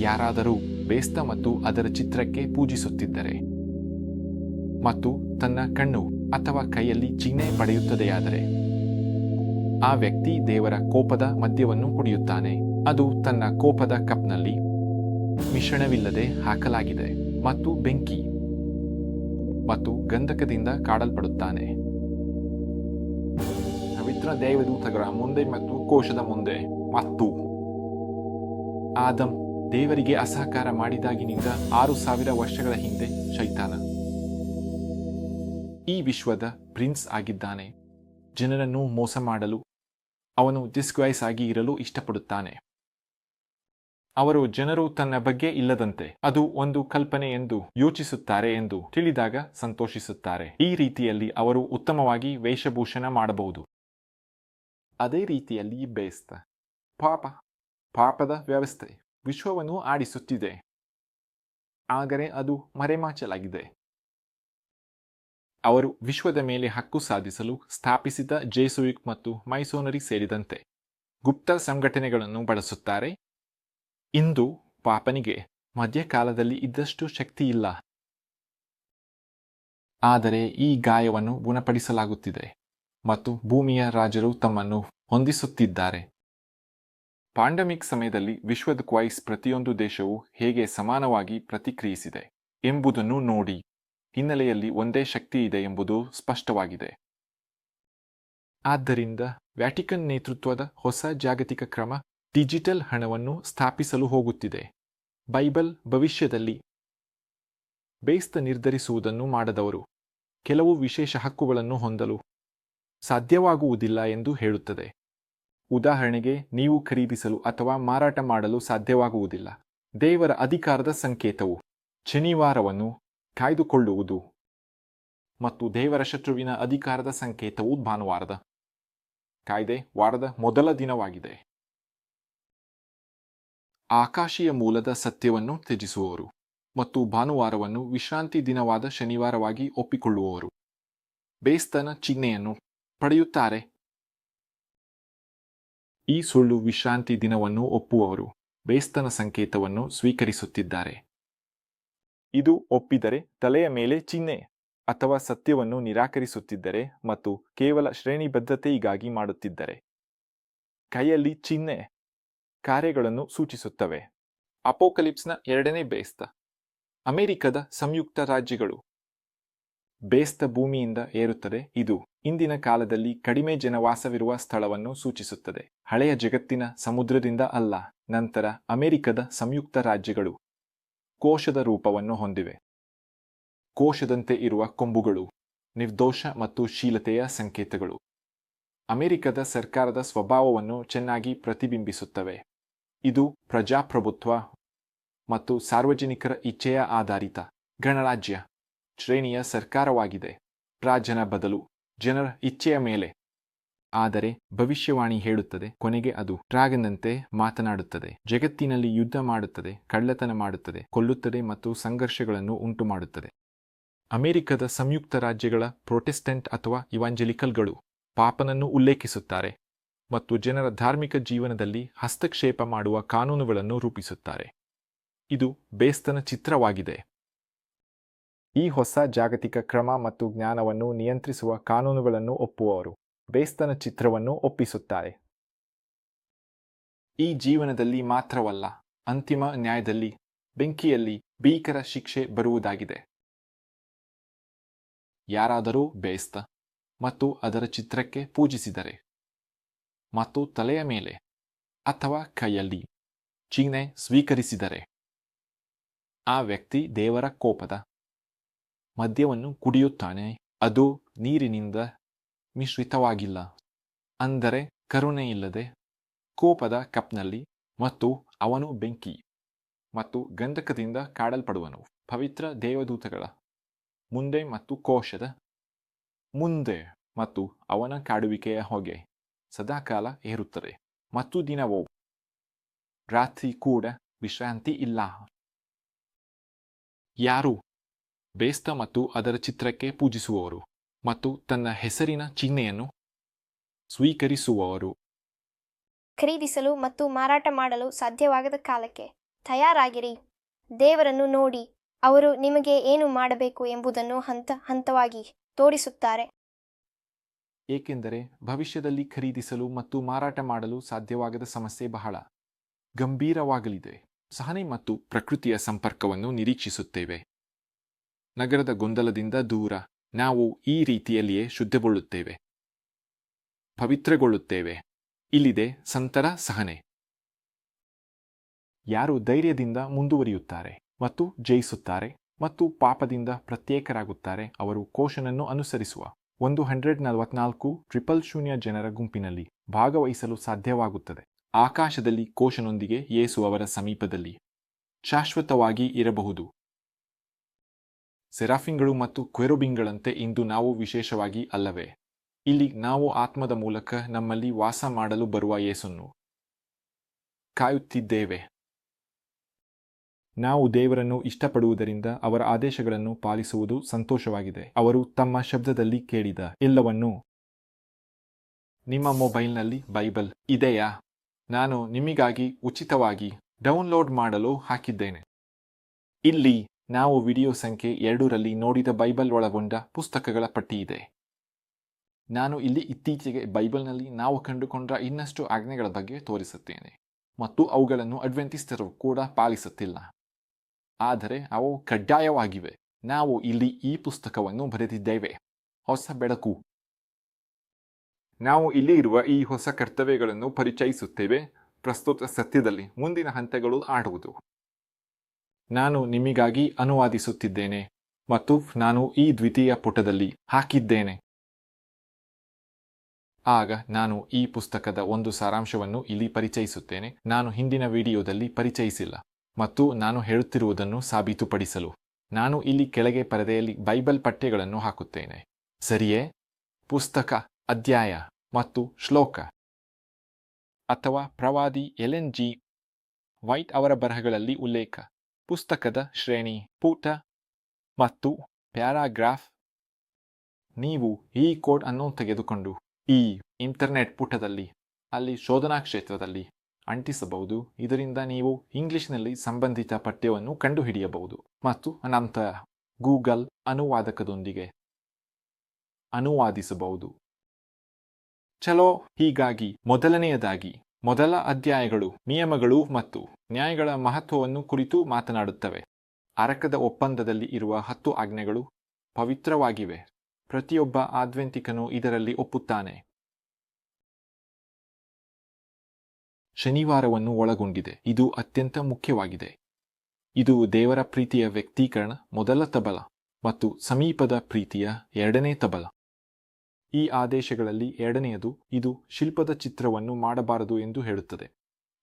ಯಾರಾದರೂ ಬೇಸ್ತ ಮತ್ತು ಅದರ ಚಿತ್ರಕ್ಕೆ ಪೂಜಿಸುತ್ತಿದ್ದರೆ ಮತ್ತು ತನ್ನ ಕಣ್ಣು ಅಥವಾ ಕೈಯಲ್ಲಿ ಚಿಹ್ನೆ ಪಡೆಯುತ್ತದೆಯಾದರೆ ಆ ವ್ಯಕ್ತಿ ದೇವರ ಕೋಪದ ಮದ್ಯವನ್ನು ಕುಡಿಯುತ್ತಾನೆ. ಅದು ತನ್ನ ಕೋಪದ ಕಪ್ನಲ್ಲಿ ಮಿಶ್ರಣವಿಲ್ಲದೆ ಹಾಕಲಾಗಿದೆ ಮತ್ತು ಬೆಂಕಿ ಮತ್ತು ಗಂಧಕದಿಂದ ಕಾಡಲ್ಪಡುತ್ತಾನೆ. ಪವಿತ್ರ ದೇವದೂತಗಳ ಮುಂದೆ ಮತ್ತು ಕೋಶದ ಮುಂದೆ ಮತ್ತು ಆದಂ ದೇವರಿಗೆ ಅಸಹಕಾರ ಮಾಡಿದಾಗಿನಿಂದ ಆರು ಸಾವಿರ ವರ್ಷಗಳ ಹಿಂದೆ ಶೈತಾನ. ಈ ವಿಶ್ವದ ಪ್ರಿನ್ಸ್ ಆಗಿದ್ದಾನೆ. ಜನರನ್ನು ಮೋಸ ಮಾಡಲು, ಅವನು ಡಿಸ್ಕ್ವೈಸ್ ಆಗಿ ಇರಲು ಇಷ್ಟಪಡುತ್ತಾನೆ. ಅವರು ಜನರು ತನ್ನ ಬಗ್ಗೆ ಇಲ್ಲದಂತೆ, ಅದು ಒಂದು ಕಲ್ಪನೆ ಎಂದು ಯೋಚಿಸುತ್ತಾರೆ ಎಂದು ತಿಳಿದಾಗ ಸಂತೋಷಿಸುತ್ತಾರೆ. ಈ ರೀತಿಯಲ್ಲಿ ಅವರು ಉತ್ತಮವಾಗಿ ವೇಷಭೂಷಣ ಮಾಡಬಹುದು. ಅದೇ ರೀತಿಯಲ್ಲಿ ಬೇಸ್ತ. ಪಾಪ, ಪಾಪದ ವ್ಯವಸ್ಥೆ. ವಿಶ್ವವನ್ನು ಆಡಿಸುತ್ತಿದೆ. ಆದರೆ ಅದು ಮರೆಮಾಚಲಾಗಿದೆ. ಅವರು ವಿಶ್ವದ ಮೇಲೆ ಹಕ್ಕು ಸಾಧಿಸಲು ಸ್ಥಾಪಿಸಿದ ಜೇಸುಯಿಕ್ ಮತ್ತು ಮೈಸೋನರಿ ಸೇರಿದಂತೆ ಗುಪ್ತ ಸಂಘಟನೆಗಳನ್ನು ಬಳಸುತ್ತಾರೆ. ಇಂದು ಪಾಪನಿಗೆ ಮಧ್ಯಕಾಲದಲ್ಲಿ ಇದ್ದಷ್ಟು ಶಕ್ತಿ ಇಲ್ಲ ಆದರೆ ಈ ಗಾಯವನ್ನು ಗುಣಪಡಿಸಲಾಗುತ್ತಿದೆ ಮತ್ತು ಭೂಮಿಯ ರಾಜರು ತಮ್ಮನ್ನು ಹೊಂದಿಸುತ್ತಿದ್ದಾರೆ. ಪಾಂಡಮಿಕ್ ಸಮಯದಲ್ಲಿ ವಿಶ್ವದ ಕ್ವೈಸ್ ಪ್ರತಿಯೊಂದು ದೇಶವು ಹೇಗೆ ಸಮಾನವಾಗಿ ಪ್ರತಿಕ್ರಿಯಿಸಿದೆ ಎಂಬುದನ್ನು ನೋಡಿ. ಹಿನ್ನೆಲೆಯಲ್ಲಿ ಒಂದೇ ಶಕ್ತಿ ಇದೆ ಎಂಬುದು ಸ್ಪಷ್ಟವಾಗಿದೆ. ಆದ್ದರಿಂದ ವ್ಯಾಟಿಕನ್ ನೇತೃತ್ವದ ಹೊಸ ಜಾಗತಿಕ ಕ್ರಮ ಡಿಜಿಟಲ್ ಹಣವನ್ನು ಸ್ಥಾಪಿಸಲು ಹೋಗುತ್ತಿದೆ. ಬೈಬಲ್ ಭವಿಷ್ಯದಲ್ಲಿ ಬೇಸ್ತ ನಿರ್ಧರಿಸುವುದನ್ನು ಮಾಡದವರು. ಕೆಲವು ವಿಶೇಷ ಹಕ್ಕುಗಳನ್ನು ಹೊಂದಲು ಸಾಧ್ಯವಾಗುವುದಿಲ್ಲ ಎಂದು ಹೇಳುತ್ತದೆ. ಉದಾಹರಣೆಗೆ ನೀವು ಖರೀದಿಸಲು ಅಥವಾ ಮಾರಾಟ ಮಾಡಲು ಸಾಧ್ಯವಾಗುವುದಿಲ್ಲ. ದೇವರ ಅಧಿಕಾರದ ಸಂಕೇತವು ಶನಿವಾರವನ್ನು ಕಾಯ್ದುಕೊಳ್ಳುವುದು ಮತ್ತು ದೇವರ ಶತ್ರುವಿನ ಅಧಿಕಾರದ ಸಂಕೇತವು ಭಾನುವಾರದ ಕಾಯ್ದೆ ವಾರದ ಮೊದಲ ದಿನವಾಗಿದೆ. ಆಕಾಶೀಯ ಮೂಲದ ಸತ್ಯವನ್ನು ತ್ಯಜಿಸುವವರು ಮತ್ತು ಭಾನುವಾರವನ್ನು ವಿಶ್ರಾಂತಿ ದಿನವಾದ ಶನಿವಾರವಾಗಿ ಒಪ್ಪಿಕೊಳ್ಳುವವರು. ಬೇಸ್ತನ ಚಿಹ್ನೆಯನ್ನು ಪಡೆಯುತ್ತಾರೆ. ಈ ಸುಳ್ಳು ವಿಶ್ರಾಂತಿ ದಿನವನ್ನು ಒಪ್ಪುವವರು. ಬೇಸ್ತನ ಸಂಕೇತವನ್ನು ಸ್ವೀಕರಿಸುತ್ತಿದ್ದಾರೆ. ಇದು ಒಪ್ಪಿದರೆ ತಲೆಯ ಮೇಲೆ ಚಿಹ್ನೆ ಅಥವಾ ಸತ್ಯವನ್ನು ನಿರಾಕರಿಸುತ್ತಿದ್ದರೆ ಮತ್ತು ಕೇವಲ ಶ್ರೇಣಿಬದ್ಧತೆಗಾಗಿ ಮಾಡುತ್ತಿದ್ದರೆ. ಕೈಯಲ್ಲಿ ಚಿಹ್ನೆ ಕಾರ್ಯಗಳನ್ನು ಸೂಚಿಸುತ್ತವೆ. ಅಪೋಕಲಿಪ್ಸ್ನ ಎರಡನೇ ಬೇಸ್ತ. ಅಮೆರಿಕದ ಸಂಯುಕ್ತ ರಾಜ್ಯಗಳು. ಬೇಸ್ತ ಭೂಮಿಯಿಂದ ಏರುತ್ತದೆ. ಇದು ಇಂದಿನ ಕಾಲದಲ್ಲಿ ಕಡಿಮೆ ಜನವಾಸವಿರುವ ಸ್ಥಳವನ್ನು ಸೂಚಿಸುತ್ತದೆ. ಹಳೆಯ ಜಗತ್ತಿನ ಸಮುದ್ರದಿಂದ ಅಲ್ಲ, ನಂತರ ಅಮೆರಿಕದ ಸಂಯುಕ್ತ ರಾಜ್ಯಗಳು ಕೋಶದ ರೂಪವನ್ನು ಹೊಂದಿವೆ. ಕೋಶದಂತೆ ಇರುವ ಕೊಂಬುಗಳು, ನಿರ್ದೋಷ ಮತ್ತು ಶೀಲತೆಯ ಸಂಕೇತಗಳು. ಅಮೆರಿಕದ ಸರ್ಕಾರದ ಸ್ವಭಾವವನ್ನು ಚೆನ್ನಾಗಿ ಪ್ರತಿಬಿಂಬಿಸುತ್ತವೆ. ಇದು ಪ್ರಜಾಪ್ರಭುತ್ವ ಮತ್ತು ಸಾರ್ವಜನಿಕರ ಇಚ್ಛೆಯ ಆಧಾರಿತ ಗಣರಾಜ್ಯ. ಶ್ರೇಣಿಯ ಸರ್ಕಾರವಾಗಿದೆ. ರಾಜನ ಬದಲು ಜನರ ಇಚ್ಛೆಯ ಮೇಲೆ. ಆದರೆ ಭವಿಷ್ಯವಾಣಿ ಹೇಳುತ್ತದೆ, ಕೊನೆಗೆ ಅದು ಡ್ರಾಗನ್ನಂತೆ ಮಾತನಾಡುತ್ತದೆ. ಜಗತ್ತಿನಲ್ಲಿ ಯುದ್ಧ ಮಾಡುತ್ತದೆ, ಕಳ್ಳತನ ಮಾಡುತ್ತದೆ, ಕೊಲ್ಲುತ್ತದೆ ಮತ್ತು ಸಂಘರ್ಷಗಳನ್ನು ಉಂಟುಮಾಡುತ್ತದೆ. ಅಮೆರಿಕದ ಸಂಯುಕ್ತ ರಾಜ್ಯಗಳ ಪ್ರೊಟೆಸ್ಟೆಂಟ್ ಅಥವಾ ಇವಾಂಜಲಿಕಲ್ಗಳು ಪಾಪನನ್ನು ಉಲ್ಲೇಖಿಸುತ್ತಾರೆ ಮತ್ತು ಜನರ ಧಾರ್ಮಿಕ ಜೀವನದಲ್ಲಿ ಹಸ್ತಕ್ಷೇಪ ಮಾಡುವ ಕಾನೂನುಗಳನ್ನು ರೂಪಿಸುತ್ತಾರೆ. ಇದು ಬೇಸ್ತನ ಚಿತ್ರವಾಗಿದೆ. ಈ ಹೊಸ ಜಾಗತಿಕ ಕ್ರಮ ಮತ್ತು ಜ್ಞಾನವನ್ನು ನಿಯಂತ್ರಿಸುವ ಕಾನೂನುಗಳನ್ನು ಒಪ್ಪುವವರು. ಬೇಸ್ತನ ಚಿತ್ರವನ್ನು ಒಪ್ಪಿಸುತ್ತಾರೆ. ಈ ಜೀವನದಲ್ಲಿ ಮಾತ್ರವಲ್ಲ, ಅಂತಿಮ ನ್ಯಾಯದಲ್ಲಿ, ಬೆಂಕಿಯಲ್ಲಿ ಭೀಕರ ಶಿಕ್ಷೆ ಬರುವುದಾಗಿದೆ. ಯಾರಾದರೂ ಬೇಸ್ತ ಮತ್ತು ಅದರ ಚಿತ್ರಕ್ಕೆ ಪೂಜಿಸಿದರೆ, ಮತ್ತು ತಲೆಯ ಮೇಲೆ ಅಥವಾ ಕೈಯಲ್ಲಿ ಚಿಹ್ನೆ ಸ್ವೀಕರಿಸಿದರೆ, ಆ ವ್ಯಕ್ತಿ ದೇವರ ಕೋಪದ ಮದ್ಯವನ್ನು ಕುಡಿಯುತ್ತಾನೆ. ಅದು ನೀರಿನಿಂದ ಮಿಶ್ರಿತವಾಗಿಲ್ಲ. ಅಂದರೆ ಕರುಣೆಯಿಲ್ಲದೆ, ಕೋಪದ ಕಪ್ನಲ್ಲಿ ಮತ್ತು ಅವನು ಬೆಂಕಿ ಮತ್ತು ಗಂಧಕದಿಂದ ಕಾಡಲ್ಪಡುವನು. ಪವಿತ್ರ ದೇವದೂತಗಳ ಮುಂದೆ ಮತ್ತು ಕೋಶದ ಮುಂದೆ ಮತ್ತು ಅವನ ಕಾಡುವಿಕೆಯ ಹೊಗೆ ಸದಾಕಾಲ ಏರುತ್ತದೆ. ಮತ್ತು ದಿನವೋ ರಾತ್ರಿ ಕೂಡ ವಿಶ್ರಾಂತಿ ಇಲ್ಲ. ಯಾರು ಬೇಸ್ತ ಮತ್ತು ಅದರ ಚಿತ್ರಕ್ಕೆ ಪೂಜಿಸುವವರು ಮತ್ತು ತನ್ನ ಹೆಸರಿನ ಚಿಹ್ನೆಯನ್ನು ಸ್ವೀಕರಿಸುವವರು. ಖರೀದಿಸಲು ಮತ್ತು ಮಾರಾಟ ಮಾಡಲು ಸಾಧ್ಯವಾಗದ ಕಾಲಕ್ಕೆ ತಯಾರಾಗಿರಿ. ದೇವರನ್ನು ನೋಡಿ ಅವರು ನಿಮಗೆ ಏನು ಮಾಡಬೇಕು ಎಂಬುದನ್ನು ಹಂತ ಹಂತವಾಗಿ ತೋರಿಸುತ್ತಾರೆ. ಏಕೆಂದರೆ ಭವಿಷ್ಯದಲ್ಲಿ ಖರೀದಿಸಲು ಮತ್ತು ಮಾರಾಟ ಮಾಡಲು ಸಾಧ್ಯವಾಗದ ಸಮಸ್ಯೆ ಬಹಳ ಗಂಭೀರವಾಗಲಿದೆ. ಸಹನೆ ಮತ್ತು ಪ್ರಕೃತಿಯ ಸಂಪರ್ಕವನ್ನು ನಿರೀಕ್ಷಿಸುತ್ತೇವೆ. ನಗರದ ಗೊಂದಲದಿಂದ ದೂರ. ನಾವು ಈ ರೀತಿಯಲ್ಲಿಯೇ ಶುದ್ಧಗೊಳ್ಳುತ್ತೇವೆ. ಪವಿತ್ರಗೊಳ್ಳುತ್ತೇವೆ. ಇಲ್ಲಿದೆ ಸಂತರ ಸಹನೆ. ಯಾರು ಧೈರ್ಯದಿಂದ ಮುಂದುವರಿಯುತ್ತಾರೆ ಮತ್ತು ಜಯಿಸುತ್ತಾರೆ ಮತ್ತು ಪಾಪದಿಂದ ಪ್ರತ್ಯೇಕರಾಗುತ್ತಾರೆ ಅವರು ಕೋಶನನ್ನು ಅನುಸರಿಸುವ. ಒಂದು ಹಂಡ್ರೆಡ್ ನಲವತ್ನಾಲ್ಕು ಟ್ರಿಪಲ್ ಶೂನ್ಯ ಜನರ ಗುಂಪಿನಲ್ಲಿ ಭಾಗವಹಿಸಲು ಸಾಧ್ಯವಾಗುತ್ತದೆ. ಆಕಾಶದಲ್ಲಿ ಕೋಶನೊಂದಿಗೆ ಯೇಸು ಅವರ ಸಮೀಪದಲ್ಲಿ ಶಾಶ್ವತವಾಗಿ ಇರಬಹುದು. ಸೆರಾಫಿನ್ಗಳು ಮತ್ತು ಕ್ವೆರುಬಿಂಗಳಂತೆ ಇಂದು ನಾವು ವಿಶೇಷವಾಗಿ ಅಲ್ಲವೇ? ಇಲ್ಲಿ ನಾವು ಆತ್ಮದ ಮೂಲಕ ನಮ್ಮಲ್ಲಿ ವಾಸ ಮಾಡಲು ಬರುವ ಯೇಸನ್ನು ಕಾಯುತ್ತಿದ್ದೇವೆ. ನಾವು ದೇವರನ್ನು ಇಷ್ಟಪಡುವುದರಿಂದ ಅವರ ಆದೇಶಗಳನ್ನು ಪಾಲಿಸುವುದು ಸಂತೋಷವಾಗಿದೆ. ಅವರು ತಮ್ಮ ಶಬ್ದದಲ್ಲಿ ಕೇಳಿದ, ಎಲ್ಲವನ್ನೂ ನಿಮ್ಮ ಮೊಬೈಲ್ನಲ್ಲಿ ಬೈಬಲ್ ಇದೆಯಾ? ನಾನು ನಿಮಗಾಗಿ ಉಚಿತವಾಗಿ ಡೌನ್ಲೋಡ್ ಮಾಡಲು ಹಾಕಿದ್ದೇನೆ. ಇಲ್ಲಿ ನಾವು ವಿಡಿಯೋ ಸಂಖ್ಯೆ ಎರಡರಲ್ಲಿ ನೋಡಿದ ಬೈಬಲ್ ಒಳಗೊಂಡ ಪುಸ್ತಕಗಳ ಪಟ್ಟಿ ಇದೆ ನಾನು ಇಲ್ಲಿ ಇತ್ತೀಚೆಗೆ ಬೈಬಲ್ನಲ್ಲಿ ನಾವು ಕಂಡುಕೊಂಡ ಇನ್ನಷ್ಟು ಆಜ್ಞೆಗಳ ಬಗ್ಗೆ ತೋರಿಸುತ್ತೇನೆ. ಮತ್ತು ಅವುಗಳನ್ನು ಅಡ್ವೆಂಟಿಸ್ಟರು ಕೂಡ ಪಾಲಿಸುತ್ತಿಲ್ಲ. ಆದರೆ ಅವು ಕಡ್ಡಾಯವಾಗಿವೆ. ನಾವು ಇಲ್ಲಿ ಈ ಪುಸ್ತಕವನ್ನು ಬರೆದಿದ್ದೇವೆ. ಹೊಸ ಬೆಳಕು. ನಾವು ಇಲ್ಲಿ ಇರುವ ಈ ಹೊಸ ಕರ್ತವ್ಯಗಳನ್ನು ಪರಿಚಯಿಸುತ್ತೇವೆ. ಪ್ರಸ್ತುತ ಸತ್ಯದಲ್ಲಿ ಮುಂದಿನ ಹಂತಗಳು ಆಡುವುದು ನಾನು ನಿಮಗಾಗಿ ಅನುವಾದಿಸುತ್ತಿದ್ದೇನೆ ಮತ್ತು ನಾನು ಈ ದ್ವಿತೀಯ ಪುಟದಲ್ಲಿ ಹಾಕಿದ್ದೇನೆ. ಆಗ ನಾನು ಈ ಪುಸ್ತಕದ ಒಂದು ಸಾರಾಂಶವನ್ನು ಇಲ್ಲಿ ಪರಿಚಯಿಸುತ್ತೇನೆ. ನಾನು ಹಿಂದಿನ ವಿಡಿಯೋದಲ್ಲಿ ಪರಿಚಯಿಸಿಲ್ಲ ಮತ್ತು ನಾನು ಹೇಳುತ್ತಿರುವುದನ್ನು ಸಾಬೀತುಪಡಿಸಲು ನಾನು ಇಲ್ಲಿ ಕೆಳಗೆ ಪರದೆಯಲ್ಲಿ ಬೈಬಲ್ ಪಠ್ಯಗಳನ್ನು ಹಾಕುತ್ತೇನೆ. ಸರಿಯೇ? ಪುಸ್ತಕ, ಅಧ್ಯಾಯ ಮತ್ತು ಶ್ಲೋಕ. ಅಥವಾ ಪ್ರವಾದಿ ಎಲೆನ್ ಜಿ ವೈಟ್ ಅವರ ಬರಹಗಳಲ್ಲಿ ಉಲ್ಲೇಖ. ಪುಸ್ತಕದ ಶ್ರೇಣಿ ಪುಟ ಮತ್ತು ಪ್ಯಾರಾಗ್ರಾಫ್. ನೀವು ಈ ಕೋಡ್ ಅನ್ನು ತೆಗೆದುಕೊಂಡು ಈ ಇಂಟರ್ನೆಟ್ ಪುಟದಲ್ಲಿ, ಅಲ್ಲಿ ಶೋಧನಾ ಕ್ಷೇತ್ರದಲ್ಲಿ ಅಂಟಿಸಬಹುದು. ಇದರಿಂದ ನೀವು ಇಂಗ್ಲಿಷ್ನಲ್ಲಿ ಸಂಬಂಧಿತ ಪಠ್ಯವನ್ನು ಕಂಡುಹಿಡಿಯಬಹುದು ಮತ್ತು ನಂತರ ಗೂಗಲ್ ಅನುವಾದಕದೊಂದಿಗೆ ಅನುವಾದಿಸಬಹುದು. ಚಲೋ, ಹೀಗಾಗಿ ಮೊದಲನೆಯದಾಗಿ ಮೊದಲ ಅಧ್ಯಾಯಗಳು ನಿಯಮಗಳು ಮತ್ತು ನ್ಯಾಯಗಳ ಮಹತ್ವವನ್ನು ಕುರಿತು ಮಾತನಾಡುತ್ತವೆ. ಅರಕದ ಒಪ್ಪಂದದಲ್ಲಿ ಇರುವ ಹತ್ತು ಆಜ್ಞೆಗಳು ಪವಿತ್ರವಾಗಿವೆ. ಪ್ರತಿಯೊಬ್ಬ ಆದ್ವೆಂತಿಕನು ಇದರಲ್ಲಿ ಒಪ್ಪುತ್ತಾನೆ. ಶನಿವಾರವನ್ನು ಒಳಗೊಂಡಿದೆ. ಇದು ಅತ್ಯಂತ ಮುಖ್ಯವಾಗಿದೆ. ಇದು ದೇವರ ಪ್ರೀತಿಯ ವ್ಯಕ್ತೀಕರಣ, ಮೊದಲ ತಬಲ ಮತ್ತು ಸಮೀಪದ ಪ್ರೀತಿಯ ಎರಡನೇ ತಬಲ. ಈ ಆದೇಶಗಳಲ್ಲಿ ಎರಡನೆಯದು ಇದು ಶಿಲ್ಪದ ಚಿತ್ರವನ್ನು ಮಾಡಬಾರದು ಎಂದು ಹೇಳುತ್ತದೆ.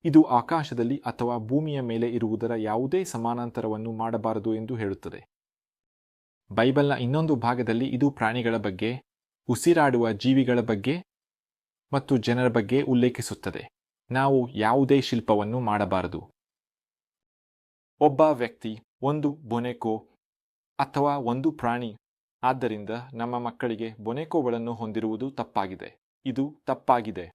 ಇದು ಆಕಾಶದಲ್ಲಿ ಅಥವಾ ಭೂಮಿಯ ಮೇಲೆ ಇರುವುದರ ಯಾವುದೇ ಸಮಾನಾಂತರವನ್ನು ಮಾಡಬಾರದು ಎಂದು ಹೇಳುತ್ತದೆ. ಬೈಬಲ್ನ ಇನ್ನೊಂದು ಭಾಗದಲ್ಲಿ ಇದು ಪ್ರಾಣಿಗಳ ಬಗ್ಗೆ, ಉಸಿರಾಡುವ ಜೀವಿಗಳ ಬಗ್ಗೆ ಮತ್ತು ಜನರ ಬಗ್ಗೆ ಉಲ್ಲೇಖಿಸುತ್ತದೆ. ನಾವು ಯಾವುದೇ ಶಿಲ್ಪವನ್ನು ಮಾಡಬಾರದು. ಒಬ್ಬ ವ್ಯಕ್ತಿ, ಒಂದು ಬೊನೆಕೋ ಅಥವಾ ಒಂದು ಪ್ರಾಣಿ ಆದ್ದರಿಂದ ನಮ್ಮ ಮಕ್ಕಳಿಗೆ ಬೊನೆಕೋಗಳನ್ನು ಹೊಂದಿರುವುದು ತಪ್ಪಾಗಿದೆ. ಇದು ತಪ್ಪಾಗಿದೆ.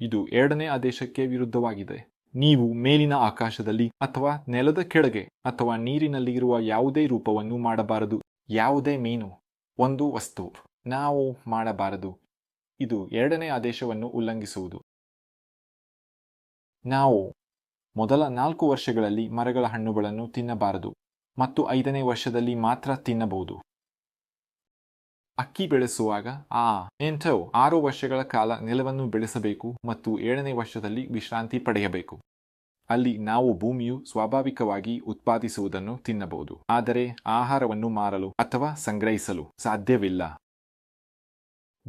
ಇದು ಎರಡನೇ ಆದೇಶಕ್ಕೆ ವಿರುದ್ಧವಾಗಿದೆ. ನೀವು ಮೇಲಿನ ಆಕಾಶದಲ್ಲಿ ಅಥವಾ ನೆಲದ ಕೆಳಗೆ ಅಥವಾ ನೀರಿನಲ್ಲಿ ಇರುವ ಯಾವುದೇ ರೂಪವನ್ನು ಮಾಡಬಾರದು. ಯಾವುದೇ ಮೀನು, ಒಂದು ವಸ್ತು ನಾವು ಮಾಡಬಾರದು. ಇದು ಎರಡನೇ ಆದೇಶವನ್ನು ಉಲ್ಲಂಘಿಸುವುದು. ನಾವು ಮೊದಲ ನಾಲ್ಕು ವರ್ಷಗಳಲ್ಲಿ ಮರಗಳ ಹಣ್ಣುಗಳನ್ನು ತಿನ್ನಬಾರದು ಮತ್ತು ಐದನೇ ವರ್ಷದಲ್ಲಿ ಮಾತ್ರ ತಿನ್ನಬಹುದು. ಅಕ್ಕಿ ಬೆಳೆಸುವಾಗ, ಆ, ಎಂಥವು ಆರು ವರ್ಷಗಳ ಕಾಲ ನೆಲವನ್ನು ಬೆಳೆಸಬೇಕು ಮತ್ತು ಏಳನೇ ವರ್ಷದಲ್ಲಿ ವಿಶ್ರಾಂತಿ ಪಡೆಯಬೇಕು. ಅಲ್ಲಿ ನಾವು ಭೂಮಿಯು ಸ್ವಾಭಾವಿಕವಾಗಿ ಉತ್ಪಾದಿಸುವುದನ್ನು ತಿನ್ನಬಹುದು, ಆದರೆ ಆಹಾರವನ್ನು ಮಾರಲು ಅಥವಾ ಸಂಗ್ರಹಿಸಲು ಸಾಧ್ಯವಿಲ್ಲ.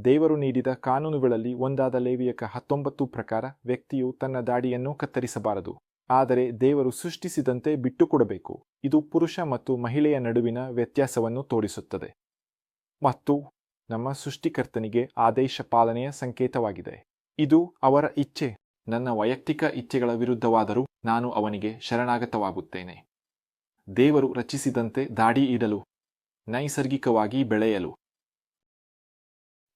ದೇವರು ನೀಡಿದ ಕಾನೂನುಗಳಲ್ಲಿ ಒಂದಾದ ಲೇವಿಯಕ ಹತ್ತೊಂಬತ್ತು ಪ್ರಕಾರ ವ್ಯಕ್ತಿಯು ತನ್ನ ದಾಡಿಯನ್ನು ಕತ್ತರಿಸಬಾರದು, ಆದರೆ ದೇವರು ಸೃಷ್ಟಿಸಿದಂತೆ ಬಿಟ್ಟುಕೊಡಬೇಕು. ಇದು ಪುರುಷ ಮತ್ತು ಮಹಿಳೆಯ ನಡುವಿನ ವ್ಯತ್ಯಾಸವನ್ನು ತೋರಿಸುತ್ತದೆ. ಮತ್ತು ನಮ್ಮ ಸೃಷ್ಟಿಕರ್ತನಿಗೆ ಆದೇಶ ಪಾಲನೆಯ ಸಂಕೇತವಾಗಿದೆ. ಇದು ಅವರ ಇಚ್ಛೆ. ನನ್ನ ವೈಯಕ್ತಿಕ ಇಚ್ಛೆಗಳ ವಿರುದ್ಧವಾದರೂ ನಾನು ಅವನಿಗೆ ಶರಣಾಗತವಾಗುತ್ತೇನೆ. ದೇವರು ರಚಿಸಿದಂತೆ ದಾಡಿ ಇಡಲು, ನೈಸರ್ಗಿಕವಾಗಿ ಬೆಳೆಯಲು.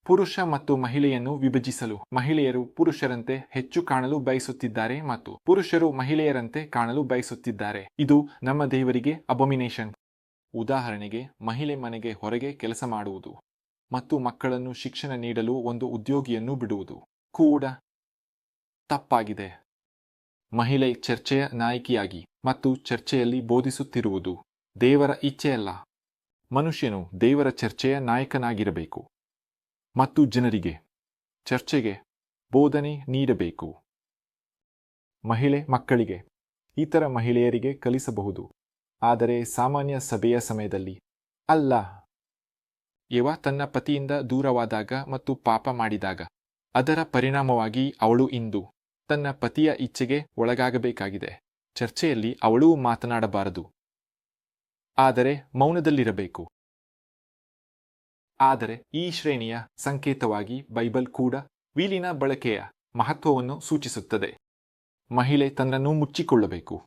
ಪುರುಷ ಮತ್ತು ಮಹಿಳೆಯನ್ನು ವಿಭಜಿಸಲು. ಮಹಿಳೆಯರು ಪುರುಷರಂತೆ ಹೆಚ್ಚು ಕಾಣಲು ಬಯಸುತ್ತಿದ್ದಾರೆ ಮತ್ತು ಪುರುಷರು ಮಹಿಳೆಯರಂತೆ ಕಾಣಲು ಬಯಸುತ್ತಿದ್ದಾರೆ. ಇದು ನಮ್ಮ ದೇವರಿಗೆ ಅಬೊಮಿನೇಷನ್. ಉದಾಹರಣೆಗೆ ಮಹಿಳೆ ಮನೆಗೆ ಹೊರಗೆ ಕೆಲಸ ಮಾಡುವುದು ಮತ್ತು ಮಕ್ಕಳನ್ನು ಶಿಕ್ಷಣ ನೀಡಲು ಒಂದು ಉದ್ಯೋಗಿಯನ್ನು ಬಿಡುವುದು ಕೂಡ ತಪ್ಪಾಗಿದೆ. ಮಹಿಳೆ ಚರ್ಚೆಯ ನಾಯಕಿಯಾಗಿ ಮತ್ತು ಚರ್ಚೆಯಲ್ಲಿ ಬೋಧಿಸುತ್ತಿರುವುದು ದೇವರ ಇಚ್ಛೆಯಲ್ಲ. ಮನುಷ್ಯನು ದೇವರ ಚರ್ಚೆಯ ನಾಯಕನಾಗಿರಬೇಕು ಮತ್ತು ಜನರಿಗೆ ಚರ್ಚೆಗೆ ಬೋಧನೆ ನೀಡಬೇಕು. ಮಹಿಳೆ ಮಕ್ಕಳಿಗೆ, ಇತರ ಮಹಿಳೆಯರಿಗೆ ಕಲಿಸಬಹುದು. ಆದರೆ ಸಾಮಾನ್ಯ ಸಭೆಯ ಸಮಯದಲ್ಲಿ. ಅಲ್ಲ. ಯವ ತನ್ನ ಪತಿಯಿಂದ ದೂರವಾದಾಗ ಮತ್ತು ಪಾಪ ಮಾಡಿದಾಗ. ಅದರ ಪರಿಣಾಮವಾಗಿ ಅವಳು ಇಂದು ತನ್ನ ಪತಿಯ ಇಚ್ಛೆಗೆ ಒಳಗಾಗಬೇಕಾಗಿದೆ. ಚರ್ಚೆಯಲ್ಲಿ ಅವಳೂ ಮಾತನಾಡಬಾರದು. ಆದರೆ ಮೌನದಲ್ಲಿರಬೇಕು. ಆದರೆ ಈ ಶ್ರೇಣಿಯ ಸಂಕೇತವಾಗಿ ಬೈಬಲ್ ಕೂಡ ವೀಲಿನ ಬಳಕೆಯ ಮಹತ್ವವನ್ನು ಸೂಚಿಸುತ್ತದೆ. ಮಹಿಳೆ ತನ್ನನ್ನು ಮುಚ್ಚಿಕೊಳ್ಳಬೇಕು.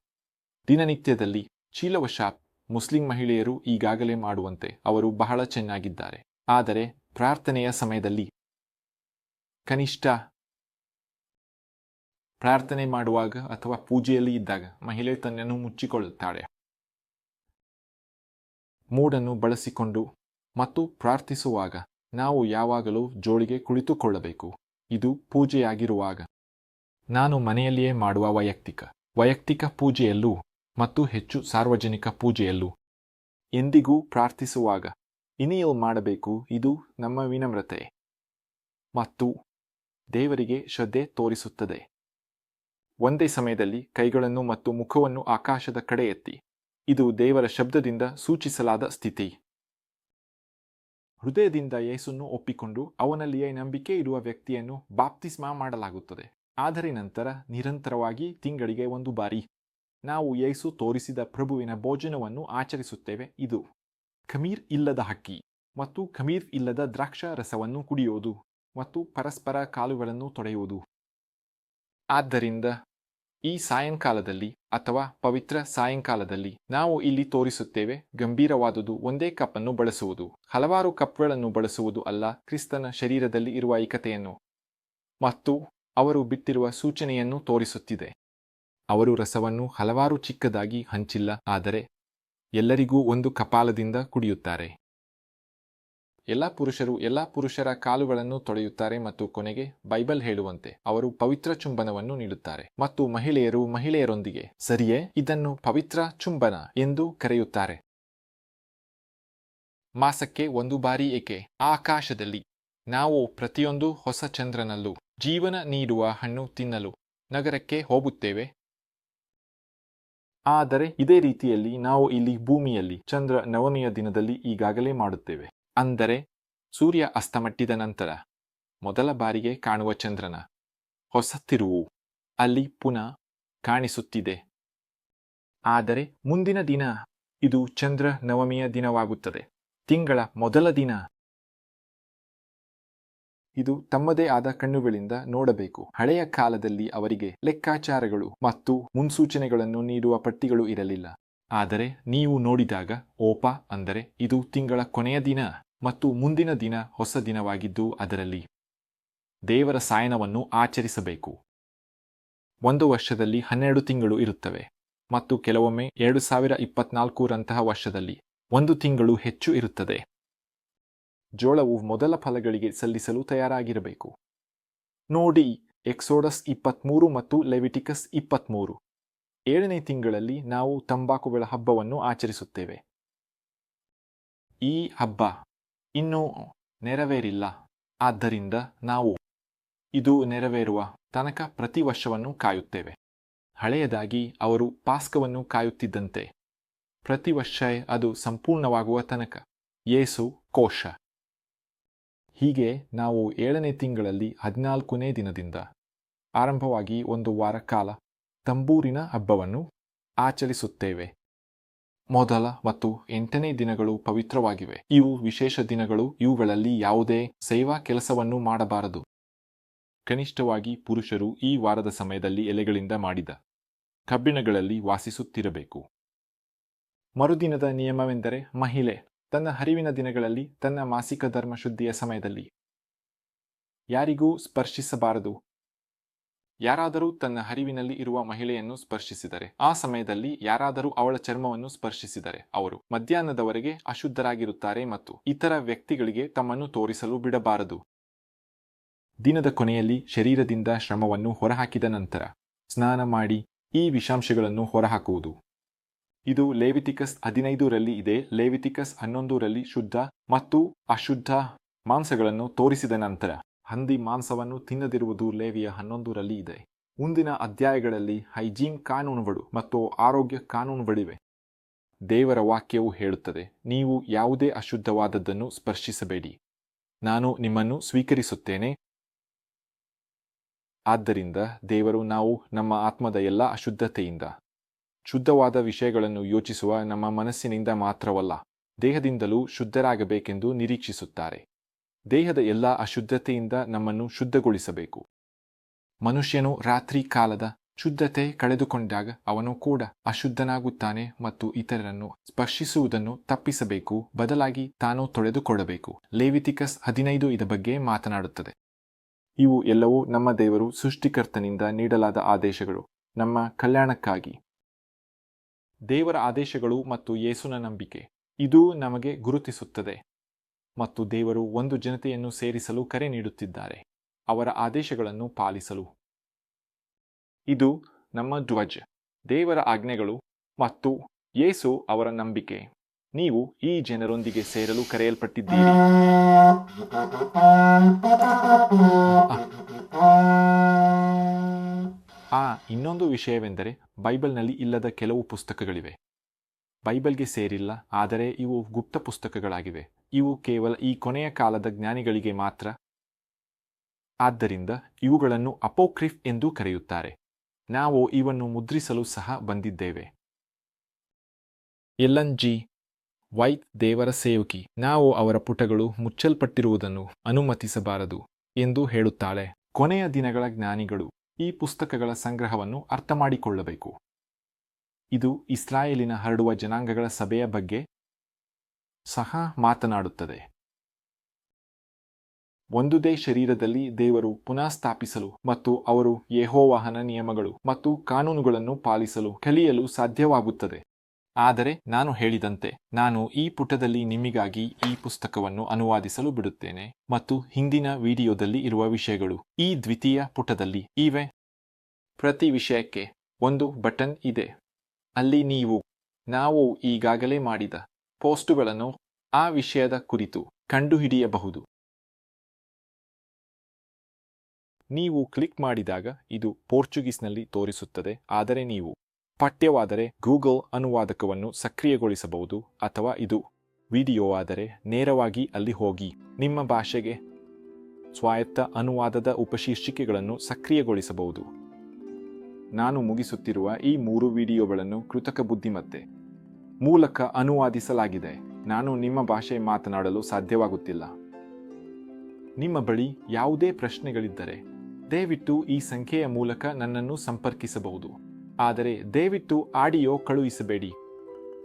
ದಿನನಿತ್ಯದಲ್ಲಿ ಶೀಲವಶಾತ್ ಮುಸ್ಲಿಂ ಮಹಿಳೆಯರು ಈಗಾಗಲೇ ಮಾಡುವಂತೆ ಅವರು ಬಹಳ ಚೆನ್ನಾಗಿದ್ದಾರೆ. ಆದರೆ ಪ್ರಾರ್ಥನೆಯ ಸಮಯದಲ್ಲಿ ಕನಿಷ್ಠ ಪ್ರಾರ್ಥನೆ ಮಾಡುವಾಗ ಅಥವಾ ಪೂಜೆಯಲ್ಲಿ ಇದ್ದಾಗ ಮಹಿಳೆ ತನ್ನನ್ನು ಮುಚ್ಚಿಕೊಳ್ಳುತ್ತಾಳೆ. ಮೂಡನ್ನು ಬಳಸಿಕೊಂಡು ಮತ್ತು ಪ್ರಾರ್ಥಿಸುವಾಗ ನಾವು ಯಾವಾಗಲೂ ಜೋಳಿಗೆ ಕುಳಿತುಕೊಳ್ಳಬೇಕು. ಇದು ಪೂಜೆಯಾಗಿರುವಾಗ. ನಾನು ಮನೆಯಲ್ಲಿಯೇ ಮಾಡುವ ವೈಯಕ್ತಿಕ. ವೈಯಕ್ತಿಕ ಪೂಜೆಯಲ್ಲೂ ಮತ್ತು ಹೆಚ್ಚು ಸಾರ್ವಜನಿಕ ಪೂಜೆಯಲ್ಲೂ. ಎಂದಿಗೂ ಪ್ರಾರ್ಥಿಸುವಾಗ, ಇನಿಯಲ್ ಮಾಡಬೇಕು, ಇದು ನಮ್ಮ ವಿನಮ್ರತೆ. ಮತ್ತು ದೇವರಿಗೆ ಶ್ರದ್ಧೆ ತೋರಿಸುತ್ತದೆ. ಒಂದೇ ಸಮಯದಲ್ಲಿ ಕೈಗಳನ್ನು ಮತ್ತು ಮುಖವನ್ನು ಆಕಾಶದ ಕಡೆ ಎತ್ತಿ, ಇದು ದೇವರ ಶಬ್ದದಿಂದ ಸೂಚಿಸಲಾದ ಸ್ಥಿತಿ. ಹೃದಯದಿಂದ ಯೇಸನ್ನು ಒಪ್ಪಿಕೊಂಡು ಅವನಲ್ಲಿಯೇ ನಂಬಿಕೆ ಇರುವ ವ್ಯಕ್ತಿಯನ್ನು ಬಾಪ್ತಿಸ್ಮ ಮಾಡಲಾಗುತ್ತದೆ. ಆದರೆ ನಂತರ ನಿರಂತರವಾಗಿ ತಿಂಗಳಿಗೆ ಒಂದು ಬಾರಿ. ನಾವು ಯೇಸು ತೋರಿಸಿದ ಪ್ರಭುವಿನ ಭೋಜನವನ್ನು ಆಚರಿಸುತ್ತೇವೆ, ಇದು ಖಮೀರ್ ಇಲ್ಲದ ಹಕ್ಕಿ ಮತ್ತು ಖಮೀರ್ ಇಲ್ಲದ ದ್ರಾಕ್ಷ ರಸವನ್ನು ಕುಡಿಯುವುದು ಮತ್ತು ಪರಸ್ಪರ ಕಾಲುಗಳನ್ನು ತೊಡೆಯುವುದು ಆದ್ದರಿಂದ ಈ ಸಾಯಂಕಾಲದಲ್ಲಿ ಅಥವಾ ಪವಿತ್ರ ಸಾಯಂಕಾಲದಲ್ಲಿ ನಾವು ಇಲ್ಲಿ ತೋರಿಸುತ್ತೇವೆ, ಗಂಭೀರವಾದುದು ಒಂದೇ ಕಪ್ ಅನ್ನು ಬಳಸುವುದು, ಹಲವಾರು ಕಪ್ಗಳನ್ನು ಬಳಸುವುದು ಅಲ್ಲ, ಕ್ರಿಸ್ತನ ಶರೀರದಲ್ಲಿ ಇರುವ ಏಕತೆಯನ್ನು ಮತ್ತು ಅವರು ಬಿಟ್ಟಿರುವ ಸೂಚನೆಯನ್ನು ತೋರಿಸುತ್ತಿದೆ. ಅವರು ರಸವನ್ನು ಹಲವಾರು ಚಿಕ್ಕದಾಗಿ ಹಂಚಿಲ್ಲ, ಆದರೆ ಎಲ್ಲರಿಗೂ ಒಂದು ಕಪಾಲದಿಂದ ಕುಡಿಯುತ್ತಾರೆ. ಎಲ್ಲ ಪುರುಷರು ಎಲ್ಲ ಪುರುಷರ ಕಾಲುಗಳನ್ನು ತೊಳೆಯುತ್ತಾರೆ ಮತ್ತು ಕೊನೆಗೆ ಬೈಬಲ್ ಹೇಳುವಂತೆ ಅವರು ಪವಿತ್ರ ಚುಂಬನವನ್ನು ನೀಡುತ್ತಾರೆ. ಮತ್ತು ಮಹಿಳೆಯರು ಮಹಿಳೆಯರೊಂದಿಗೆ, ಸರಿಯೇ, ಇದನ್ನು ಪವಿತ್ರ ಚುಂಬನ ಎಂದು ಕರೆಯುತ್ತಾರೆ. ಮಾಸಕ್ಕೆ ಒಂದು ಬಾರಿ ಏಕೆ? ಆಕಾಶದಲ್ಲಿ. ನಾವು ಪ್ರತಿಯೊಂದು ಹೊಸ ಚಂದ್ರನಲ್ಲೂ ಜೀವನ ನೀಡುವ ಹಣ್ಣು ತಿನ್ನಲು ನಗರಕ್ಕೆ ಹೋಗುತ್ತೇವೆ. ಆದರೆ ಇದೇ ರೀತಿಯಲ್ಲಿ ನಾವು ಇಲ್ಲಿ ಭೂಮಿಯಲ್ಲಿ ಚಂದ್ರ ನವಮಿಯ ದಿನದಲ್ಲಿ ಈಗಾಗಲೇ ಮಾಡುತ್ತೇವೆ. ಅಂದರೆ ಸೂರ್ಯ ಅಸ್ತಮಟ್ಟಿದ ನಂತರ ಮೊದಲ ಬಾರಿಗೆ ಕಾಣುವ ಚಂದ್ರನ ಹೊಸ ತಿರುವು ಅಲ್ಲಿ ಪುನಃ ಕಾಣಿಸುತ್ತಿದೆ. ಆದರೆ ಮುಂದಿನ ದಿನ ಇದು ಚಂದ್ರ ನವಮಿಯ ದಿನವಾಗುತ್ತದೆ. ತಿಂಗಳ ಮೊದಲ ದಿನ ಇದು ತಮ್ಮದೇ ಆದ ಕಣ್ಣುಗಳಿಂದ ನೋಡಬೇಕು. ಹಳೆಯ ಕಾಲದಲ್ಲಿ ಅವರಿಗೆ ಲೆಕ್ಕಾಚಾರಗಳು ಮತ್ತು ಮುನ್ಸೂಚನೆಗಳನ್ನು ನೀಡುವ ಪಟ್ಟಿಗಳು ಇರಲಿಲ್ಲ. ಆದರೆ ನೀವು ನೋಡಿದಾಗ, ಓಪ ಅಂದರೆ ಇದು ತಿಂಗಳ ಕೊನೆಯ ದಿನ ಮತ್ತು ಮುಂದಿನ ದಿನ ಹೊಸ ದಿನವಾಗಿದ್ದು ಅದರಲ್ಲಿ ದೇವರ ಸಾಯನವನ್ನು ಆಚರಿಸಬೇಕು. ಒಂದು ವರ್ಷದಲ್ಲಿ ಹನ್ನೆರಡು ತಿಂಗಳು ಇರುತ್ತವೆ ಮತ್ತು ಕೆಲವೊಮ್ಮೆ ಎರಡು ಸಾವಿರ ಇಪ್ಪತ್ನಾಲ್ಕರಂತಹ ವರ್ಷದಲ್ಲಿ ಒಂದು ತಿಂಗಳು ಹೆಚ್ಚು ಇರುತ್ತದೆ. ಜೋಳವು ಮೊದಲ ಫಲಗಳಿಗೆ ಸಲ್ಲಿಸಲು ತಯಾರಾಗಿರಬೇಕು. ನೋಡಿ, ಎಕ್ಸೋಡಸ್ ಇಪ್ಪತ್ಮೂರು ಮತ್ತು ಲೆವಿಟಿಕಸ್ ಇಪ್ಪತ್ಮೂರು. ಏಳನೇ ತಿಂಗಳಲ್ಲಿ ನಾವು ತಂಬಾಕುಗಳ ಹಬ್ಬವನ್ನು ಆಚರಿಸುತ್ತೇವೆ. ಈ ಹಬ್ಬ ಇನ್ನೂ ನೆರವೇರಿಲ್ಲ. ಆದ್ದರಿಂದ ನಾವು ಇದು ನೆರವೇರುವ ತನಕ ಪ್ರತಿ ವರ್ಷವನ್ನು ಕಾಯುತ್ತೇವೆ. ಹಳೆಯದಾಗಿ ಅವರು ಪಾಸ್ಕವನ್ನು ಕಾಯುತ್ತಿದ್ದಂತೆ. ಪ್ರತಿ ವರ್ಷ ಅದು ಸಂಪೂರ್ಣವಾಗುವ ತನಕ. ಯೇಸು ಕೋಶ. ಹೀಗೆ ನಾವು ಏಳನೇ ತಿಂಗಳಲ್ಲಿ ಹದಿನಾಲ್ಕನೇ ದಿನದಿಂದ ಆರಂಭವಾಗಿ ಒಂದು ವಾರ ಕಾಲ ತಂಬೂರಿನ ಹಬ್ಬವನ್ನು ಆಚರಿಸುತ್ತೇವೆ. ಮೊದಲ ಮತ್ತು ಎಂಟನೇ ದಿನಗಳು ಪವಿತ್ರವಾಗಿವೆ. ಇವು ವಿಶೇಷ ದಿನಗಳು. ಇವುಗಳಲ್ಲಿ ಯಾವುದೇ ಸೇವಾ ಕೆಲಸವನ್ನು ಮಾಡಬಾರದು. ಕನಿಷ್ಠವಾಗಿ ಪುರುಷರು ಈ ವಾರದ ಸಮಯದಲ್ಲಿ ಎಲೆಗಳಿಂದ ಮಾಡಿದ ಕಬ್ಬಿಣಗಳಲ್ಲಿ ವಾಸಿಸುತ್ತಿರಬೇಕು. ಮರುದಿನದ ನಿಯಮವೆಂದರೆ ಮಹಿಳೆ ತನ್ನ ಹರಿವಿನ ದಿನಗಳಲ್ಲಿ, ತನ್ನ ಮಾಸಿಕ ಧರ್ಮ ಶುದ್ಧಿಯ ಸಮಯದಲ್ಲಿ. ಯಾರಿಗೂ ಸ್ಪರ್ಶಿಸಬಾರದು. ಯಾರಾದರೂ ತನ್ನ ಹರಿವಿನಲ್ಲಿ ಇರುವ ಮಹಿಳೆಯನ್ನು ಸ್ಪರ್ಶಿಸಿದರೆ, ಆ ಸಮಯದಲ್ಲಿ ಯಾರಾದರೂ ಅವಳ ಚರ್ಮವನ್ನು ಸ್ಪರ್ಶಿಸಿದರೆ, ಅವರು ಮಧ್ಯಾಹ್ನದವರೆಗೆ ಅಶುದ್ಧರಾಗಿರುತ್ತಾರೆ ಮತ್ತು ಇತರ ವ್ಯಕ್ತಿಗಳಿಗೆ ತಮ್ಮನ್ನು ತೋರಿಸಲು ಬಿಡಬಾರದು. ದಿನದ ಕೊನೆಯಲ್ಲಿ ಶರೀರದಿಂದ ಶ್ರಮವನ್ನು ಹೊರಹಾಕಿದ ನಂತರ, ಸ್ನಾನ ಮಾಡಿ ಈ ವಿಷಾಂಶಗಳನ್ನು ಹೊರಹಾಕುವುದು. ಇದು ಲೇವಿಟಿಕಸ್ ಹದಿನೈದರಲ್ಲಿ ಇದೆ, ಲೇವಿಟಿಕಸ್ ಹನ್ನೊಂದರಲ್ಲಿ ಶುದ್ಧ ಮತ್ತು ಅಶುದ್ಧ ಮಾಂಸಗಳನ್ನು ತೋರಿಸಿದ ನಂತರ ಹಂದಿ ಮಾಂಸವನ್ನು ತಿನ್ನದಿರುವುದು ಲೇವಿಯ ಹನ್ನೊಂದರಲ್ಲಿ ಇದೆ. ಮುಂದಿನ ಅಧ್ಯಾಯಗಳಲ್ಲಿ ಹೈಜೀನ್ ಕಾನೂನುಗಳು ಮತ್ತು ಆರೋಗ್ಯ ಕಾನೂನುಗಳಿವೆ. ದೇವರ ವಾಕ್ಯವು ಹೇಳುತ್ತದೆ, ನೀವು ಯಾವುದೇ ಅಶುದ್ಧವಾದದ್ದನ್ನು ಸ್ಪರ್ಶಿಸಬೇಡಿ. ನಾನು ನಿಮ್ಮನ್ನು ಸ್ವೀಕರಿಸುತ್ತೇನೆ. ಆದ್ದರಿಂದ ದೇವರು ನಾವು ನಮ್ಮ ಆತ್ಮದ ಎಲ್ಲ ಅಶುದ್ಧತೆಯಿಂದ ಶುದ್ಧವಾದ ವಿಷಯಗಳನ್ನು ಯೋಚಿಸುವ ನಮ್ಮ ಮನಸ್ಸಿನಿಂದ ಮಾತ್ರವಲ್ಲ, ದೇಹದಿಂದಲೂ ಶುದ್ಧರಾಗಬೇಕೆಂದು ನಿರೀಕ್ಷಿಸುತ್ತಾರೆ. ದೇಹದ ಎಲ್ಲ ಅಶುದ್ಧತೆಯಿಂದ ನಮ್ಮನ್ನು ಶುದ್ಧಗೊಳಿಸಬೇಕು. ಮನುಷ್ಯನು ರಾತ್ರಿ ಕಾಲದ ಶುದ್ಧತೆ ಕಳೆದುಕೊಂಡಾಗ ಅವನು ಕೂಡ ಅಶುದ್ಧನಾಗುತ್ತಾನೆ ಮತ್ತು ಇತರರನ್ನು ಸ್ಪರ್ಶಿಸುವುದನ್ನು ತಪ್ಪಿಸಬೇಕು, ಬದಲಾಗಿ ತಾನು ತೊಳೆದುಕೊಳ್ಳಬೇಕು. ಲೇವಿತಿಕಸ್ ಹದಿನೈದು ಇದ ಬಗ್ಗೆ ಮಾತನಾಡುತ್ತದೆ. ಇವು ಎಲ್ಲವೂ ನಮ್ಮ ದೇವರು ಸೃಷ್ಟಿಕರ್ತನಿಂದ ನೀಡಲಾದ ಆದೇಶಗಳು. ನಮ್ಮ ಕಲ್ಯಾಣಕ್ಕಾಗಿ. ದೇವರ ಆದೇಶಗಳು ಮತ್ತು ಯೇಸುನ ನಂಬಿಕೆ. ಇದು ನಮಗೆ ಗುರುತಿಸುತ್ತದೆ. ಮತ್ತು ದೇವರು ಒಂದು ಜನತೆಯನ್ನು ಸೇರಿಸಲು ಕರೆ ನೀಡುತ್ತಿದ್ದಾರೆ. ಅವರ ಆದೇಶಗಳನ್ನು ಪಾಲಿಸಲು. ಇದು ನಮ್ಮ ಧ್ವಜ. ದೇವರ ಆಜ್ಞೆಗಳು ಮತ್ತು ಯೇಸು ಅವರ ನಂಬಿಕೆ. ನೀವು ಈ ಜನರೊಂದಿಗೆ ಸೇರಲು ಕರೆಯಲ್ಪಟ್ಟಿದ್ದೀರಿ. ವಿಷಯವೆಂದರೆ ಬೈಬಲ್ನಲ್ಲಿ ಇಲ್ಲದ ಕೆಲವು ಪುಸ್ತಕಗಳಿವೆ. ಬೈಬಲ್ಗೆ ಸೇರಿಲ್ಲ, ಆದರೆ ಇವು ಗುಪ್ತ ಪುಸ್ತಕಗಳಾಗಿವೆ. ಇವು ಕೇವಲ ಈ ಕೊನೆಯ ಕಾಲದ ಜ್ಞಾನಿಗಳಿಗೆ ಮಾತ್ರ. ಆದ್ದರಿಂದ ಇವುಗಳನ್ನು ಅಪೋಕ್ರಿಫ್ ಎಂದು ಕರೆಯುತ್ತಾರೆ. ನಾವು ಇವನ್ನು ಮುದ್ರಿಸಲು ಸಹ ಬಂದಿದ್ದೇವೆ. Elon G. ವೈಟ್ ದೇವರ ಸೇವಕಿ, ನಾವು ಅವರ ಪುಟಗಳು ಮುಚ್ಚಲ್ಪಟ್ಟಿರುವುದನ್ನು ಅನುಮತಿಸಬಾರದು ಎಂದು ಹೇಳುತ್ತಾಳೆ. ಕೊನೆಯ ದಿನಗಳ ಜ್ಞಾನಿಗಳು. ಈ ಪುಸ್ತಕಗಳ ಸಂಗ್ರಹವನ್ನು ಅರ್ಥಮಾಡಿಕೊಳ್ಳಬೇಕು. ಇದು ಇಸ್ರಾಯೇಲಿನ ಹರಡುವ ಜನಾಂಗಗಳ ಸಭೆಯ ಬಗ್ಗೆ ಸಹ ಮಾತನಾಡುತ್ತದೆ. ಒಂದುದೇ ಶರೀರದಲ್ಲಿ ದೇವರು ಪುನಃ ಸ್ಥಾಪಿಸಲು ಮತ್ತು ಅವರು ಯೇಹೋವಾಹನ ನಿಯಮಗಳು ಮತ್ತು ಕಾನೂನುಗಳನ್ನು ಪಾಲಿಸಲು ಕಲಿಯಲು ಸಾಧ್ಯವಾಗುತ್ತದೆ. ಆದರೆ ನಾನು ಹೇಳಿದಂತೆ ನಾನು ಈ ಪುಟದಲ್ಲಿ ನಿಮಗಾಗಿ ಈ ಪುಸ್ತಕವನ್ನು ಅನುವಾದಿಸಲು ಬಿಡುತ್ತೇನೆ. ಮತ್ತು ಹಿಂದಿನ ವಿಡಿಯೋದಲ್ಲಿ ಇರುವ ವಿಷಯಗಳು. ಈ ದ್ವಿತೀಯ ಪುಟದಲ್ಲಿ ಇವೆ. ಪ್ರತಿ ವಿಷಯಕ್ಕೆ ಒಂದು ಬಟನ್ ಇದೆ. ಅಲ್ಲಿ ನೀವು, ನಾವು ಈಗಾಗಲೇ ಮಾಡಿದ ಪೋಸ್ಟುಗಳನ್ನು ಆ ವಿಷಯದ ಕುರಿತು ಕಂಡುಹಿಡಿಯಬಹುದು. ನೀವು ಕ್ಲಿಕ್ ಮಾಡಿದಾಗ ಇದು ಪೋರ್ಚುಗೀಸ್ನಲ್ಲಿ ತೋರಿಸುತ್ತದೆ. ಆದರೆ ನೀವು ಪಠ್ಯವಾದರೆ ಗೂಗಲ್ ಅನುವಾದಕವನ್ನು ಸಕ್ರಿಯಗೊಳಿಸಬಹುದು ಅಥವಾ ಇದು ವಿಡಿಯೋ ಆದರೆ ನೇರವಾಗಿ ಅಲ್ಲಿ ಹೋಗಿ. ನಿಮ್ಮ ಭಾಷೆಗೆ ಸ್ವಾಯತ್ತ ಅನುವಾದದ ಉಪಶೀರ್ಷಿಕೆಗಳನ್ನು ಸಕ್ರಿಯಗೊಳಿಸಬಹುದು. ನಾನು ಮುಗಿಸುತ್ತಿರುವ ಈ ಮೂರು ವಿಡಿಯೋಗಳನ್ನು ಕೃತಕ ಬುದ್ಧಿಮತ್ತೆ ಮೂಲಕ ಅನುವಾದಿಸಲಾಗಿದೆ. ನಾನು ನಿಮ್ಮ ಭಾಷೆ ಮಾತನಾಡಲು ಸಾಧ್ಯವಾಗುತ್ತಿಲ್ಲ. ನಿಮ್ಮ ಬಳಿ ಯಾವುದೇ ಪ್ರಶ್ನೆಗಳಿದ್ದರೆ ದಯವಿಟ್ಟು ಈ ಸಂಖ್ಯೆಯ ಮೂಲಕ ನನ್ನನ್ನು ಸಂಪರ್ಕಿಸಬಹುದು. ಆದರೆ ದಯವಿಟ್ಟು ಆಡಿಯೋ ಕಳುಹಿಸಬೇಡಿ.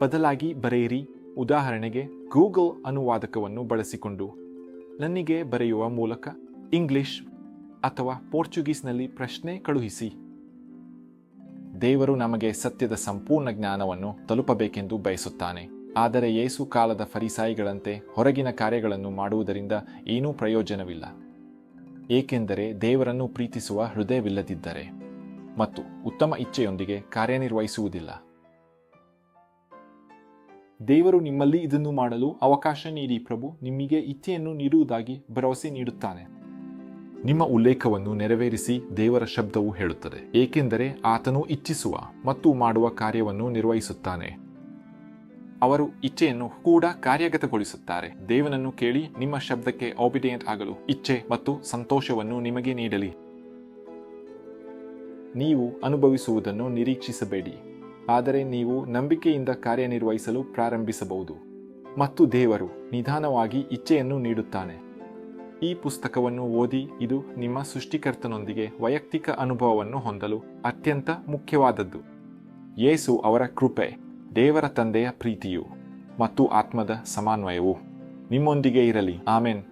ಬದಲಾಗಿ ಬರೆಯಿರಿ. ಉದಾಹರಣೆಗೆ ಗೂಗಲ್ ಅನುವಾದಕವನ್ನು ಬಳಸಿಕೊಂಡು. ನನಗೆ ಬರೆಯುವ ಮೂಲಕ ಇಂಗ್ಲಿಷ್ ಅಥವಾ ಪೋರ್ಚುಗೀಸ್ನಲ್ಲಿ ಪ್ರಶ್ನೆ ಕಳುಹಿಸಿ. ದೇವರು ನಮಗೆ ಸತ್ಯದ ಸಂಪೂರ್ಣ ಜ್ಞಾನವನ್ನು ತಲುಪಬೇಕೆಂದು ಬಯಸುತ್ತಾನೆ. ಆದರೆ ಯೇಸು ಕಾಲದ ಫರಿಸಾಯಿಗಳಂತೆ ಹೊರಗಿನ ಕಾರ್ಯಗಳನ್ನು ಮಾಡುವುದರಿಂದ ಏನೂ ಪ್ರಯೋಜನವಿಲ್ಲ. ಏಕೆಂದರೆ ದೇವರನ್ನು ಪ್ರೀತಿಸುವ ಹೃದಯವಿಲ್ಲದಿದ್ದರೆ. ಮತ್ತು ಉತ್ತಮ ಇಚ್ಛೆಯೊಂದಿಗೆ ಕಾರ್ಯನಿರ್ವಹಿಸುವುದಿಲ್ಲ. ದೇವರು ನಿಮ್ಮಲ್ಲಿ ಇದನ್ನು ಮಾಡಲು ಅವಕಾಶ ನೀಡಿ ಪ್ರಭು, ನಿಮಗೆ ಇಚ್ಛೆಯನ್ನು ನೀಡುವುದಾಗಿ ಭರವಸೆ ನೀಡುತ್ತಾನೆ. ನಿಮ್ಮ ಉಲ್ಲೇಖವನ್ನು ನೆರವೇರಿಸಿ ದೇವರ ಶಬ್ದವು ಹೇಳುತ್ತದೆ. ಏಕೆಂದರೆ ಆತನು ಇಚ್ಛಿಸುವ ಮತ್ತು ಮಾಡುವ ಕಾರ್ಯವನ್ನು ನಿರ್ವಹಿಸುತ್ತಾನೆ. ಅವರು ಇಚ್ಛೆಯನ್ನು ಕೂಡ ಕಾರ್ಯಗತಗೊಳಿಸುತ್ತಾರೆ. ದೇವನನ್ನು ಕೇಳಿ ನಿಮ್ಮ ಶಬ್ದಕ್ಕೆ ಆಬಿಡಿಯಂಟ್ ಆಗಲು ಇಚ್ಛೆ ಮತ್ತು ಸಂತೋಷವನ್ನು ನಿಮಗೆ ನೀಡಲಿ. ನೀವು ಅನುಭವಿಸುವುದನ್ನು ನಿರೀಕ್ಷಿಸಬೇಡಿ. ಆದರೆ ನೀವು ನಂಬಿಕೆಯಿಂದ ಕಾರ್ಯನಿರ್ವಹಿಸಲು ಪ್ರಾರಂಭಿಸಬಹುದು. ಮತ್ತು ದೇವರು ನಿಧಾನವಾಗಿ ಇಚ್ಛೆಯನ್ನು ನೀಡುತ್ತಾನೆ. ಈ ಪುಸ್ತಕವನ್ನು ಓದಿ ಇದು ನಿಮ್ಮ ಸೃಷ್ಟಿಕರ್ತನೊಂದಿಗೆ ವೈಯಕ್ತಿಕ ಅನುಭವವನ್ನು ಹೊಂದಲು ಅತ್ಯಂತ ಮುಖ್ಯವಾದದ್ದು. ಯೇಸು ಅವರ ಕೃಪೆ, ದೇವರ ತಂದೆಯ ಪ್ರೀತಿಯು ಮತ್ತು ಆತ್ಮದ ಸಮನ್ವಯವು ನಿಮ್ಮೊಂದಿಗೆ ಇರಲಿ. ಆಮೆನ್.